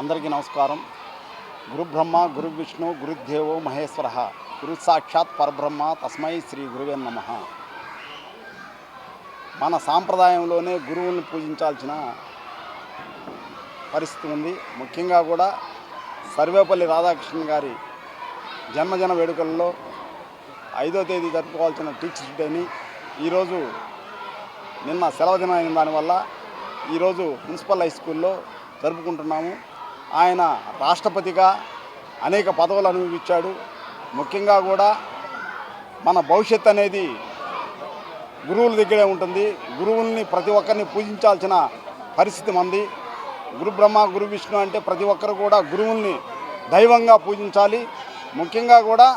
అందరికీ నమస్కారం. గురు బ్రహ్మ గురు విష్ణు గురుదేవో మహేశ్వర. గురు సాక్షాత్ పరబ్రహ్మ తస్మై శ్రీ గురువే నమ. మన సాంప్రదాయంలోనే గురువుల్ని పూజించాల్సిన పరిస్థితి ఉంది. ముఖ్యంగా కూడా సర్వేపల్లి రాధాకృష్ణన్ గారి జన్మదిన వేడుకల్లో ఐదో తేదీ జరుపుకోవాల్సిన టీచర్స్ డేని ఈరోజు నిన్న సెలవు దినం అయిన దానివల్ల ఈరోజు మున్సిపల్ హై స్కూల్లో జరుపుకుంటున్నాము. ఆయన రాష్ట్రపతిగా అనేక పదవులు అనుభవించాడు. ముఖ్యంగా కూడా మన భవిష్యత్ అనేది గురువుల దగ్గరే ఉంటుంది. గురువుల్ని ప్రతి ఒక్కరిని పూజించాల్సిన పరిస్థితి మంది. గురు బ్రహ్మ గురు విష్ణు అంటే ప్రతి ఒక్కరు కూడా గురువుల్ని దైవంగా పూజించాలి. ముఖ్యంగా కూడా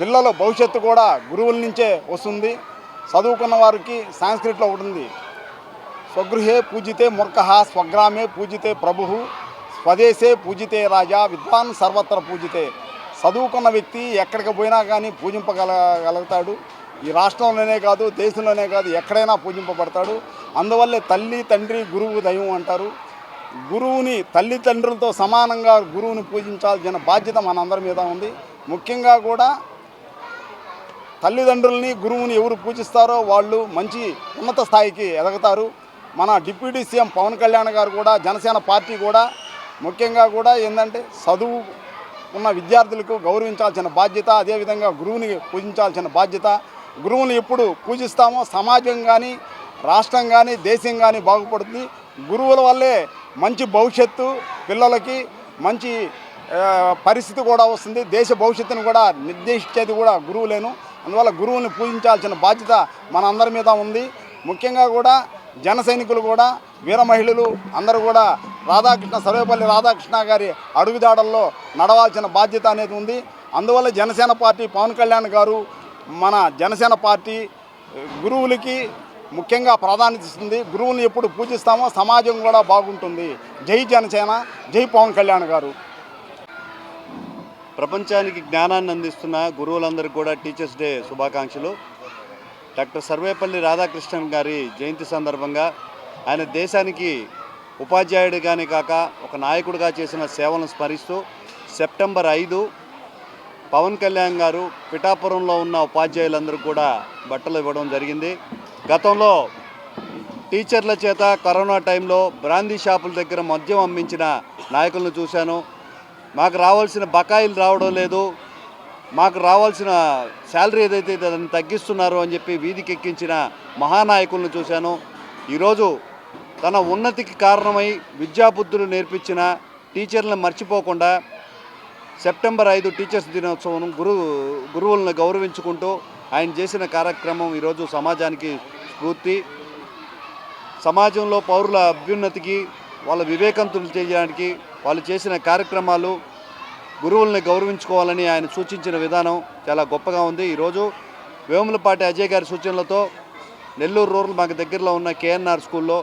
పిల్లల భవిష్యత్తు కూడా గురువుల నుంచే వస్తుంది. చదువుకున్న వారికి సాంస్క్రిట్లో ఉంటుంది స్వగృహే పూజితే మూర్ఖ స్వగ్రామే పూజితే ప్రభువు స్వదేశే పూజితే రాజా విద్వాన్ సర్వత్ర పూజితే. చదువుకున్న వ్యక్తి ఎక్కడికి పోయినా కానీ పూజింపగలగలుగుతాడు. ఈ రాష్ట్రంలోనే కాదు దేశంలోనే కాదు ఎక్కడైనా పూజింపబడతాడు. అందువల్లే తల్లి తండ్రి గురువు దైవం అంటారు. గురువుని తల్లిదండ్రులతో సమానంగా గురువుని పూజించాల్సిన బాధ్యత మనందరి మీద ఉంది. ముఖ్యంగా కూడా తల్లిదండ్రుల్ని గురువుని ఎవరు పూజిస్తారో వాళ్ళు మంచి ఉన్నత స్థాయికి ఎదగతారు. మన డిప్యూటీ సీఎం పవన్ కళ్యాణ్ గారు కూడా జనసేన పార్టీ కూడా ముఖ్యంగా కూడా ఏంటంటే చదువు ఉన్న విద్యార్థులకు గౌరవించాల్సిన బాధ్యత అదేవిధంగా గురువుని పూజించాల్సిన బాధ్యత. గురువుని ఎప్పుడు పూజిస్తామో సమాజం కానీ రాష్ట్రం కానీ దేశం కానీ బాగుపడుతుంది. గురువుల వల్లే మంచి భవిష్యత్తు పిల్లలకి మంచి పరిస్థితి కూడా వస్తుంది. దేశ భవిష్యత్తును కూడా నిర్దేశించేది కూడా గురువులేను. అందువల్ల గురువుని పూజించాల్సిన బాధ్యత మన అందరి మీద ఉంది. ముఖ్యంగా కూడా జన సైనికులు కూడా వీర మహిళలు అందరూ కూడా రాధాకృష్ణ సర్వేపల్లి రాధాకృష్ణ గారి అడుగుదాడల్లో నడవాల్సిన బాధ్యత అనేది ఉంది. అందువల్ల జనసేన పార్టీ పవన్ కళ్యాణ్ గారు మన జనసేన పార్టీ గురువులకి ముఖ్యంగా ప్రాధాన్యత ఇస్తుంది. గురువుని ఎప్పుడు పూజిస్తామో సమాజం కూడా బాగుంటుంది. జై జనసేన జై పవన్ కళ్యాణ్ గారు. ప్రపంచానికి జ్ఞానాన్ని అందిస్తున్న గురువులందరికీ కూడా టీచర్స్ డే శుభాకాంక్షలు. డాక్టర్ సర్వేపల్లి రాధాకృష్ణన్ గారి జయంతి సందర్భంగా ఆయన దేశానికి ఉపాధ్యాయుడిగానే కాక ఒక నాయకుడిగా చేసిన సేవలను స్మరిస్తూ సెప్టెంబర్ ఐదు పవన్ కళ్యాణ్ గారు పిఠాపురంలో ఉన్న ఉపాధ్యాయులందరూ కూడా బట్టలు ఇవ్వడం జరిగింది. గతంలో టీచర్ల చేత కరోనా టైంలో బ్రాందీ షాపుల దగ్గర మద్యం అమ్మించిన నాయకులను చూశాను. మాకు రావాల్సిన బకాయిలు రావడం లేదు. మాకు రావాల్సిన శాలరీ ఏదైతే దాన్ని తగ్గిస్తున్నారు అని చెప్పి వీధికి ఎక్కించిన మహానాయకులను చూశాను. ఈరోజు తన ఉన్నతికి కారణమై విద్యాబుద్ధులు నేర్పించిన టీచర్లను మర్చిపోకుండా సెప్టెంబర్ ఐదు టీచర్స్ దినోత్సవం గురు గురువులను గౌరవించుకుంటూ ఆయన చేసిన కార్యక్రమం ఈరోజు సమాజానికి స్ఫూర్తి. సమాజంలో పౌరుల అభ్యున్నతికి వాళ్ళ వివేకంతులు చేయడానికి వాళ్ళు చేసిన కార్యక్రమాలు గురువుల్ని గౌరవించుకోవాలని ఆయన సూచించిన విధానం చాలా గొప్పగా ఉంది. ఈరోజు వేములపాటి అజయ్ గారి సూచనలతో నెల్లూరు రూరల్ మాకు దగ్గరలో ఉన్న కేఎన్ఆర్ స్కూల్లో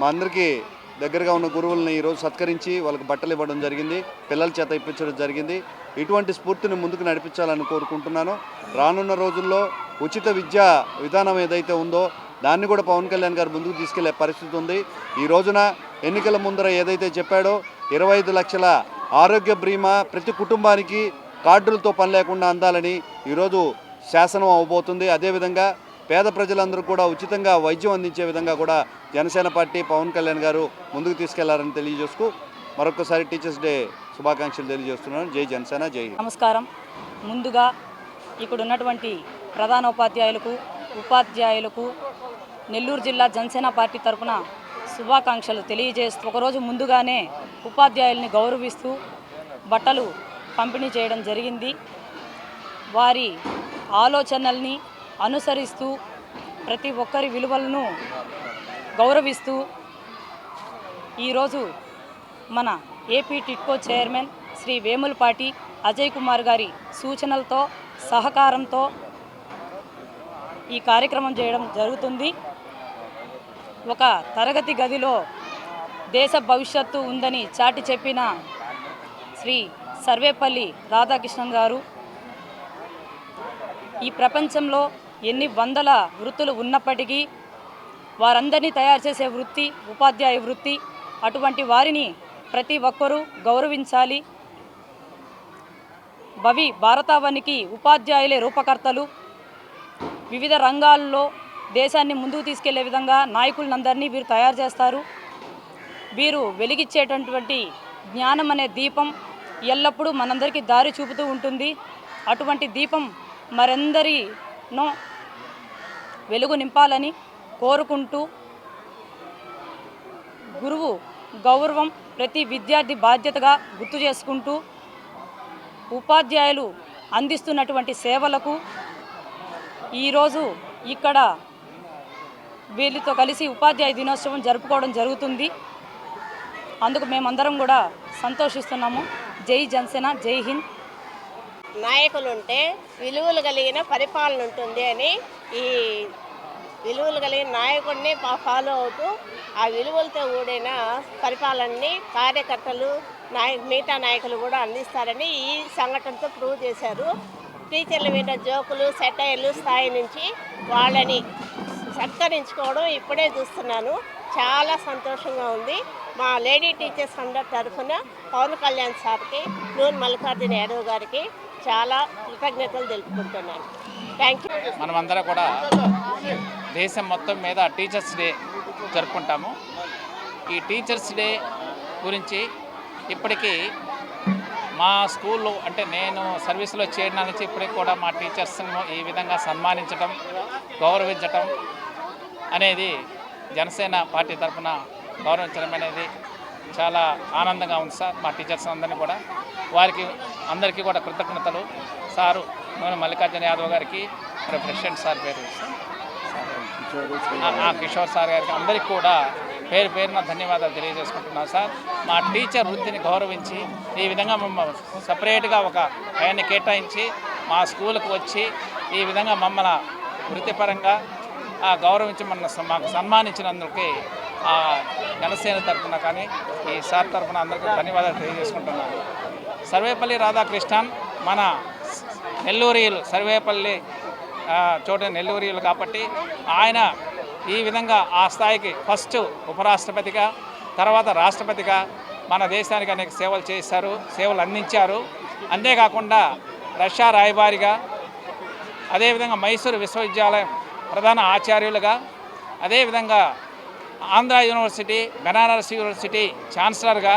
మా అందరికీ దగ్గరగా ఉన్న గురువుల్ని ఈరోజు సత్కరించి వాళ్ళకి బట్టలు ఇవ్వడం జరిగింది పిల్లల చేత ఇప్పించడం జరిగింది. ఇటువంటి స్ఫూర్తిని ముందుకు నడిపించాలని కోరుకుంటున్నాను. రానున్న రోజుల్లో ఉచిత విద్యా విధానం ఏదైతే ఉందో దాన్ని కూడా పవన్ కళ్యాణ్ గారు ముందుకు తీసుకెళ్ళే పరిస్థితి ఉంది. ఈ రోజున ఎన్నికల ముందర ఏదైతే చెప్పాడో ఇరవై ఐదు లక్షల ఆరోగ్య బీమా ప్రతి కుటుంబానికి కార్డులతో పని లేకుండా అందాలని ఈరోజు శాసనం అవ్వబోతుంది అదేవిధంగా పేద ప్రజలందరూ కూడా ఉచితంగా వైద్యం అందించే విధంగా కూడా జనసేన పార్టీ పవన్ కళ్యాణ్ గారు ముందుకు తీసుకెళ్ళారని తెలియజేసుకు మరొకసారి టీచర్స్ డే శుభాకాంక్షలు తెలియజేస్తున్నాను. జై జనసేన జై నమస్కారం. ముందుగా ఇక్కడ ఉన్నటువంటి ప్రధాన ఉపాధ్యాయులకు ఉపాధ్యాయులకు నెల్లూరు జిల్లా జనసేన పార్టీ తరఫున శుభాకాంక్షలు తెలియజేస్తూ ఒకరోజు ముందుగానే ఉపాధ్యాయుల్ని గౌరవిస్తూ బట్టలు పంపిణీ చేయడం జరిగింది. వారి ఆలోచనల్ని అనుసరిస్తూ ప్రతి ఒక్కరి విలువలను గౌరవిస్తూ ఈరోజు మన AP TIDCO chairman Shri Vemulapati Ajay Kumar గారి సూచనలతో సహకారంతో ఈ కార్యక్రమం చేయడం జరుగుతుంది. ఒక తరగతి గదిలో దేశ భవిష్యత్తు ఉందని చాటి చెప్పిన శ్రీ సర్వేపల్లి రాధాకృష్ణన్ గారు ఈ ప్రపంచంలో ఎన్ని వందల వృత్తులు ఉన్నప్పటికీ వారందరినీ తయారు చేసే వృత్తి ఉపాధ్యాయ వృత్తి అటువంటి వారిని ప్రతి ఒక్కరూ గౌరవించాలి. భవి భారతావనికి ఉపాధ్యాయులే రూపకర్తలు. వివిధ రంగాల్లో దేశాన్ని ముందుకు తీసుకెళ్ళే విధంగా నాయకులందరినీ వీరు తయారు చేస్తారు. వీరు వెలిగిచ్చేటటువంటి జ్ఞానం అనే దీపం ఎల్లప్పుడూ మనందరికీ దారి చూపుతూ ఉంటుంది. అటువంటి దీపం మరెందరినో వెలుగు నింపాలని కోరుకుంటూ గురువు గౌరవం ప్రతి విద్యార్థి బాధ్యతగా గుర్తు చేసుకుంటూ ఉపాధ్యాయులు అందిస్తున్నటువంటి సేవలకు ఈరోజు ఇక్కడ వీళ్ళతో కలిసి ఉపాధ్యాయ దినోత్సవం జరుపుకోవడం జరుగుతుంది. అందుకు మేమందరం కూడా సంతోషిస్తున్నాము. జై జనసేన జై హింద్. నాయకులు ఉంటే విలువలు కలిగిన పరిపాలన ఉంటుంది అని ఈ విలువలు కలిగిన నాయకుడిని ఫాలో అవుతూ ఆ విలువలతో కూడిన పరిపాలనని కార్యకర్తలు నాయ మిగతా నాయకులు కూడా అందిస్తారని ఈ సంఘటనతో ప్రూవ్ చేశారు. టీచర్ల మీద జోకులు సెటైర్లు స్థాయి నుంచి వాళ్ళని సత్కరించుకోవడం ఇప్పుడే చూస్తున్నాను. చాలా సంతోషంగా ఉంది. మా లేడీ టీచర్స్ అందరి తరఫున పవన్ కళ్యాణ్ సార్కి నూన్ మల్లికార్జున యాదవ్ గారికి చాలా కృతజ్ఞతలు తెలుపుకుంటున్నాను. థ్యాంక్ యూ మనమందరం కూడా దేశం మొత్తం మీద టీచర్స్ డే జరుపుకుంటాము. ఈ టీచర్స్ డే గురించి ఇప్పటికీ మా స్కూల్లో అంటే నేను సర్వీస్లో చేరిన నుంచి ఇప్పటికి కూడా మా టీచర్స్ను ఈ విధంగా సన్మానించడం గౌరవించటం అనేది జనసేన పార్టీ తరఫున గౌరవించడం అనేది చాలా ఆనందంగా ఉంది సార్ మా టీచర్స్ అందరినీ కూడా. వారికి అందరికీ కూడా కృతజ్ఞతలు. సారు నేను మల్లికార్జున యాదవ్ గారికి మరి ప్రెసిడెంట్ సార్ పేరు సార్? కిషోర్ సార్ గారికి అందరికీ కూడా పేరు పేరున ధన్యవాదాలు తెలియజేసుకుంటున్నాను సార్. మా టీచర్ వృత్తిని గౌరవించి ఈ విధంగా మమ్మల్ని సపరేట్గా ఒక ఆయన్ని కేటాయించి మా స్కూల్కి వచ్చి ఈ విధంగా మమ్మల్ని వృత్తిపరంగా గౌరవించి మన మాకు సన్మానించినందుకే ఆ జనసేన తరఫున కానీ ఈ సార్ తరఫున అందరికీ ధన్యవాదాలు తెలియజేసుకుంటున్నాను. సర్వేపల్లి రాధాకృష్ణన్ మన నెల్లూరియులు సర్వేపల్లి చోట నెల్లూరియులు కాబట్టి ఆయన ఈ విధంగా ఆ స్థాయికి ఫస్ట్ ఉపరాష్ట్రపతిగా తర్వాత రాష్ట్రపతిగా మన దేశానికి అనేక సేవలు చేశారు సేవలు అందించారు. అంతేకాకుండా రష్యా రాయబారిగా అదేవిధంగా మైసూరు విశ్వవిద్యాలయం ప్రధాన ఆచార్యులుగా అదేవిధంగా ఆంధ్ర యూనివర్సిటీ బెనారస్ యూనివర్సిటీ ఛాన్సలర్గా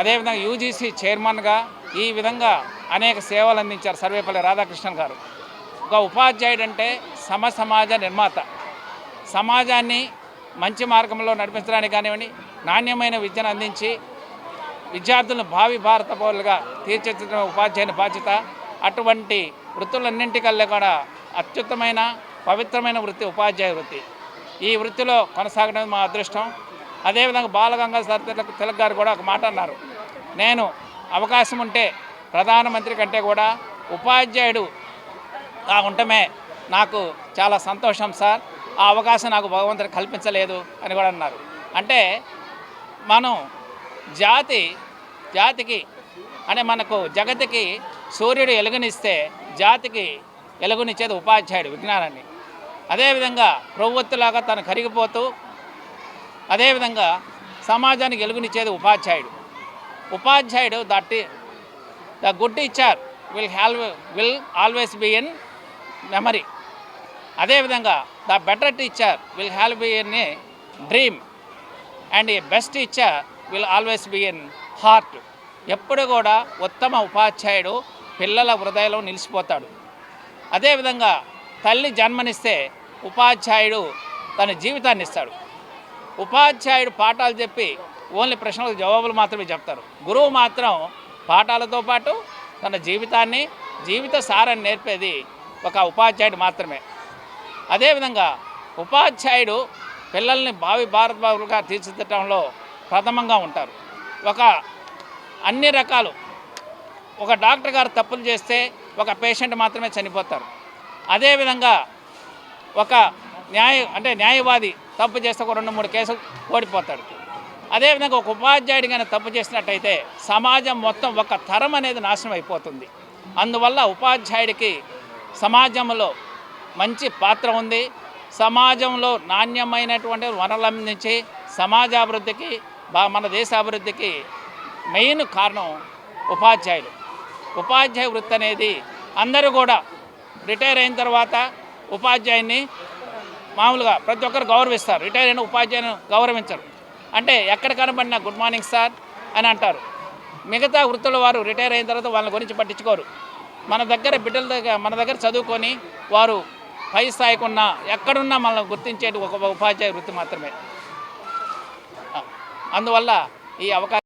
అదేవిధంగా యూజీసీ చైర్మన్గా ఈ విధంగా అనేక సేవలు అందించారు సర్వేపల్లి రాధాకృష్ణన్ గారు. ఒక ఉపాధ్యాయుడు అంటే సమ సమాజ నిర్మాత. సమాజాన్ని మంచి మార్గంలో నడిపించడానికి కానివ్వండి నాణ్యమైన విద్యను అందించి విద్యార్థులను భావి భారత పౌరులుగా తీర్చిదిద్దిన ఉపాధ్యాయుని బాధ్యత. అటువంటి వృత్తులన్నింటికల్లా కూడా అత్యుత్తమైన పవిత్రమైన వృత్తి ఉపాధ్యాయ వృత్తి. ఈ వృత్తిలో కొనసాగడం మా అదృష్టం. అదేవిధంగా బాలగంగాధర తిలక్ తిలక్ గారు కూడా ఒక మాట అన్నారు. నేను అవకాశం ఉంటే ప్రధానమంత్రి కంటే కూడా ఉపాధ్యాయుడు ఆ ఉండటమే నాకు చాలా సంతోషం సార్. ఆ అవకాశం నాకు భగవంతుడు కల్పించలేదు అని కూడా అన్నారు. అంటే మనం జాతి జాతికి అంటే మనకు జగతికి సూర్యుడు ఎలుగునిస్తే జాతికి ఎలుగునిచ్చేది ఉపాధ్యాయుడు విజ్ఞానాన్ని. అదేవిధంగా ప్రవృత్తిలాగా తను కరిగిపోతూ అదేవిధంగా సమాజానికి వెలుగునిచ్చేది ఉపాధ్యాయుడు. ఉపాధ్యాయుడు that the good teacher will have will always be in memory. అదేవిధంగా the better teacher will have be in a dream. And a best teacher will always be in heart. ఎప్పుడు కూడా ఉత్తమ ఉపాధ్యాయుడు పిల్లల హృదయంలో నిలిచిపోతాడు. అదేవిధంగా తల్లి జన్మనిస్తే ఉపాధ్యాయుడు తన జీవితాన్ని ఇస్తాడు. ఉపాధ్యాయుడు పాఠాలు చెప్పి ఓన్లీ ప్రశ్నలకు జవాబులు మాత్రమే చెప్తారు. గురువు మాత్రం పాఠాలతో పాటు తన జీవితాన్ని జీవిత సారాన్ని నేర్పేది ఒక ఉపాధ్యాయుడు మాత్రమే. అదేవిధంగా ఉపాధ్యాయుడు పిల్లల్ని భావి భారత పౌరులుగా తీర్చిదిద్దడంలో ప్రథమంగా ఉంటారు. ఒక అన్ని రకాలు ఒక డాక్టర్ గారు తప్పులు చేస్తే ఒక పేషెంట్ మాత్రమే చనిపోతారు. అదేవిధంగా ఒక న్యాయ అంటే న్యాయవాది తప్పు చేస్తే ఒక రెండు మూడు కేసులు ఓడిపోతాడు. అదేవిధంగా ఒక ఉపాధ్యాయుడు కానీ తప్పు చేసినట్టయితే సమాజం మొత్తం ఒక తరం అనేది నాశనం అయిపోతుంది. అందువల్ల ఉపాధ్యాయుడికి సమాజంలో మంచి పాత్ర ఉంది. సమాజంలో నాణ్యమైనటువంటి వనరులు అందించి సమాజాభివృద్ధికి బా మన దేశ అభివృద్ధికి మెయిన్ కారణం ఉపాధ్యాయులు. ఉపాధ్యాయ వృత్తి అనేది అందరూ కూడా రిటైర్ అయిన తర్వాత ఉపాధ్యాయుని మామూలుగా ప్రతి ఒక్కరు గౌరవిస్తారు. రిటైర్ అయిన ఉపాధ్యాయుని గౌరవించరు. అంటే ఎక్కడ కనబడినా గుడ్ మార్నింగ్ సార్ అని అంటారు. మిగతా వృత్తుల వారు రిటైర్ అయిన తర్వాత వాళ్ళ గురించి పట్టించుకోరు. మన దగ్గర బిడ్డల దగ్గర మన దగ్గర చదువుకొని వారు పై స్థాయికి ఉన్న ఎక్కడున్నా మనల్ని గుర్తించేటి ఒక ఉపాధ్యాయ వృత్తి మాత్రమే. అందువల్ల ఈ అవకాశం